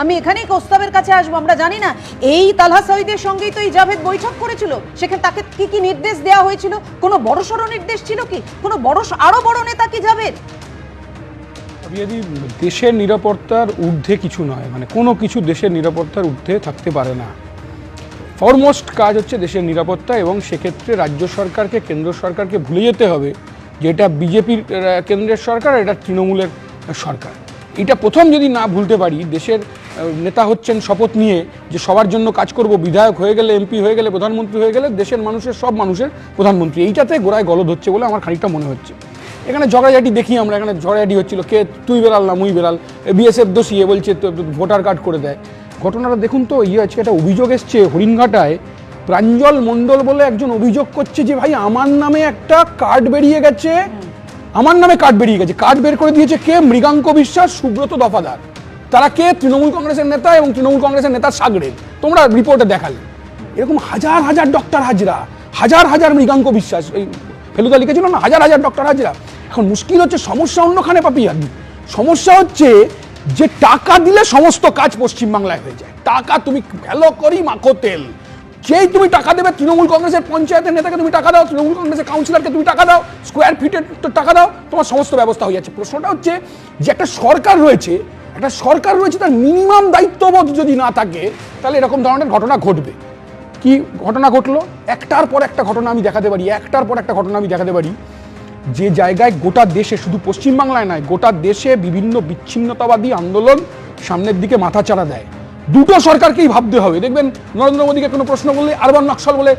আমি এখানেই কোস্তাবের কাছে আসব, আমরা জানি না। এই তালহা সঈদের সঙ্গেই তো এই জাভেদ বৈঠক করেছিল। সেখানে তাকে কি কি নির্দেশ দেওয়া হয়েছিল? কোনো বড় সড়ো নির্দেশ ছিল কি? কোনো বড় আরও বড় নেতা কি জাভেদ? যদি দেশের নিরাপত্তার ঊর্ধ্বে কিছু নয় মানে কোনো কিছু দেশের নিরাপত্তার ঊর্ধ্বে থাকতে পারে না। ফরমোস্ট কাজ হচ্ছে দেশের নিরাপত্তা এবং সেক্ষেত্রে রাজ্য সরকারকে, কেন্দ্র সরকারকে ভুলে যেতে হবে। যেটা বিজেপির কেন্দ্রের সরকার এটা তৃণমূলের সরকার। এটা প্রথম যদি না ভুলতে পারি, দেশের নেতা হচ্ছেন শপথ নিয়ে যে সবার জন্য কাজ করব, বিধায়ক হয়ে গেলে, এমপি হয়ে গেলে, প্রধানমন্ত্রী হয়ে গেলে, দেশের মানুষের, সব মানুষের প্রধানমন্ত্রী। এইটাতে গোড়ায় গলদ হচ্ছে বলে আমার খানিকটা মনে হচ্ছে। এখানে ঝগড়াঝাটি দেখি আমরা, এখানে ঝগড়াঝাটি হচ্ছিল, কে তুই বেরাল না মুই বেরাল বিএসএফ দোষী, এ বলছে ভোটার কার্ড করে দেয়। ঘটনাটা দেখুন তো ইয়ে আজকে একটা অভিযোগ এসছে হরিণঘাটায়। প্রাঞ্জল মণ্ডল বলে একজন অভিযোগ করছে যে, ভাই, আমার নামে একটা কার্ড বেরিয়ে গেছে। আমার নামে কার্ড বেরিয়ে গেছে। কার্ড বের করে দিয়েছে কে? মৃগাঙ্ক বিশ্বাস, সুব্রত দফাদার। তারা কে? তৃণমূল কংগ্রেসের নেতা এবং তৃণমূল কংগ্রেসের নেতা সাগরের তোমরা রিপোর্টে দেখালে। এরকম হাজার হাজার ডক্টর হাজরা, হাজার হাজার মৃগাঙ্ক বিশ্বাস, এই ফেলুদা লিখেছিল না? হাজার হাজার ডক্টর হাজরা। এখন মুশকিল হচ্ছে সমস্যা অন্যখানে পাপি আর সমস্যা হচ্ছে যে টাকা দিলে সমস্ত কাজ পশ্চিমবাংলায় হয়ে যায়। টাকা তুমি ভালো করি মাখো তেল। যেই তুমি টাকা দেবে তৃণমূল কংগ্রেসের পঞ্চায়েতের নেতাকে তুমি টাকা দাও, তৃণমূল কংগ্রেসের কাউন্সিলরকে তুমি টাকা দাও স্কোয়ার ফিটের টাকা দাও, তোমার সমস্ত ব্যবস্থা হয়ে যাচ্ছে। প্রশ্নটা হচ্ছে যে একটা সরকার রয়েছে, একটা সরকার রয়েছে, তার মিনিমাম দায়িত্ববোধ যদি না থাকে, তাহলে এরকম ধরনের ঘটনা ঘটবে। কি ঘটনা ঘটলো? একটার পর একটা ঘটনা আমি দেখাতে পারি, একটার পর একটা ঘটনা আমি দেখাতে পারি। যে জায়গায় গোটা দেশে, শুধু পশ্চিমবাংলায় নয়, গোটা দেশে বিভিন্ন বিচ্ছিন্নতাবাদী আন্দোলন সামনের দিকে মাথা চাড়া দেয়। দুটো সরকারকেই ভাবতে হবে। দেখবেন নরেন্দ্র মোদীকে কোনো প্রশ্ন করলে আরবান নকশাল বলে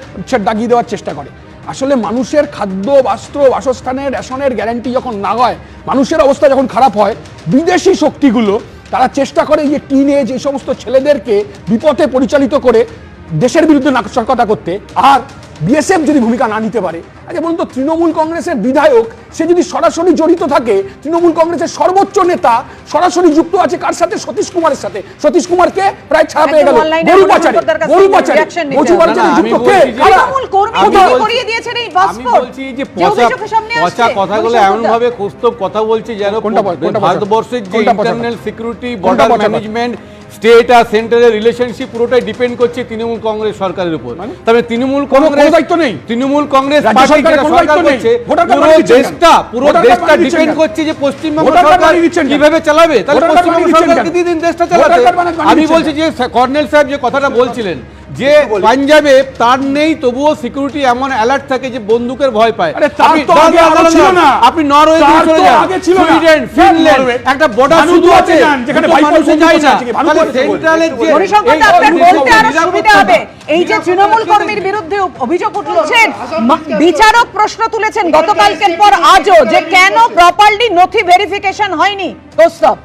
ডাকিয়ে দেওয়ার চেষ্টা করে। আসলে মানুষের খাদ্য, বস্ত্র, বাসস্থানের, রেশনের গ্যারান্টি যখন না হয়, মানুষের অবস্থা যখন খারাপ হয়, বিদেশি শক্তিগুলো তারা চেষ্টা করে যে টিন এজ এই সমস্ত ছেলেদেরকে বিপথে পরিচালিত করে দেশের বিরুদ্ধে নাকচকতা করতে। আর বিএসএফ যদি ভূমিকা না নিতে পারে। আচ্ছা বলুন তো তৃণমূল কংগ্রেসের বিধায়ক সে যদি সরাসরি জড়িত থাকে তৃণমূল কংগ্রেসের সর্বোচ্চ নেতা সরাসরি যুক্ত আছে কার সাথে? সতীশ কুমারের সাথে। সতীশ কুমারকে প্রায় ছাড়া পেয়ে গেল। গরু পাচারে গরু পাচারে। মজু পাচারে যুক্ত কে? তৃণমূল কর্মী করিয়ে দিয়েছেন এই আমি বলছি যে পচা পচা কথাগুলো এমন ভাবে কুস্তব কথা বলছে যেন? ভারতবর্ষের যে internal security border management state আর সেন্টারের রিলেশনশিপ পুরোটাই ডিপেন্ড করছে তৃণমূল কংগ্রেস সরকারের উপর মানে? তবে তৃণমূল কংগ্রেস দায়িত্ব নেই? তৃণমূল কংগ্রেস দেশটা? পুরো দেশটা ডিপেন্ড করছে যে পশ্চিমবঙ্গ সরকার? কীভাবে চালাবে তাহলে পশ্চিমবঙ্গ সরকারকে দিয়ে দিন দেশটা চালাতে আমি বলছি যে কর্নেল সাহেব যে কথাটা বলছিলেন যে পাঞ্জাবে তার নেই তবুও সিকিউরিটি এমন অ্যালার্ট থাকে যে বন্দুকের ভয় পায়। আপনি- নরওয়ে চলে যান। সুইডেন ফিনল্যান্ড একটা বর্ডার শুধু আছে যেখানে সেন্ট্রালের এই যে তৃণমূল নিরাপত্তা কর্মীর বিরুদ্ধে অভিযোগ উঠছেন বিচারক প্রশ্ন তুলেছেন গতকালকের পর আজও যে কেন প্রপারলি নথি ভেরিফিকেশন হয়নি কৌস্তব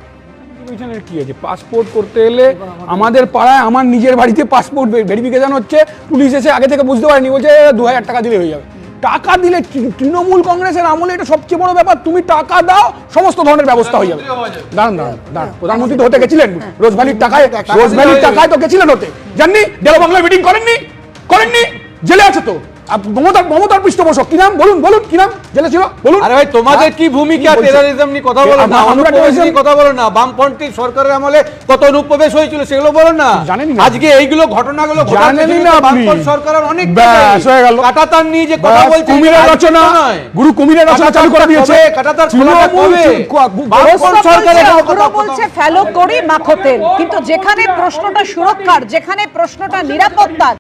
কি আছে? পাসপোর্ট করতে এলে আমাদের পাড়ায় আমার নিজের বাড়িতে পাসপোর্ট ভেরিফিকেশন হচ্ছে। পুলিশ এসে আগে থেকে বুঝতে পারেনি, বলছে দু হাজার টাকা দিলে হয়ে যাবে। টাকা দিলে তৃণমূল কংগ্রেসের আমলে এটা সবচেয়ে বড় ব্যাপার, তুমি টাকা দাও, সমস্ত ধরনের ব্যবস্থা হয়ে যাবে। দাঁড়ান দাঁড়ান দাঁড়ান। প্রধানমন্ত্রী তো হতে গেছিলেন। রোজভ্যালির টাকায় রোজভ্যালির টাকায় তো গেছিলেন হতে। জাননি? দেওয়া বাংলায় মিটিং করেননি? করেননি? জেলে আছে তো? মমতার মমতার পৃষ্ঠপোষক কি নাম? বলুন বলুন কি নাম? জেলে ছিল? বলুন। আরে ভাই তোমাদের কি ভূমিকা কি নিয়ে কথা বলো না? আমরা- আমরা অনুপ্রবেশ নিয়ে কথা বলো না? বামপন্থী সরকারের আমলে কত অনুপ্রবেশ হয়েছিল সেগুলো বলো না? আজকে এইগুলো ঘটনাগুলো জানেনই না বামপন্থী সরকারের অনেক ব্যাস, হয়ে গেল। কাটাতার নিয়ে যে কথা বলছে কুমিরের রচনা। গুরু কুমিরের রচনা চালু করে দিয়েছে। কাটাতার খোলাটা তৃণমূল বামপন্থী সরকারের কথা- বলছে ফেলো করি মাখো তেল কিন্তু যেখানে প্রশ্নটা সুরক্ষার যেখানে প্রশ্নটা নিরাপত্তার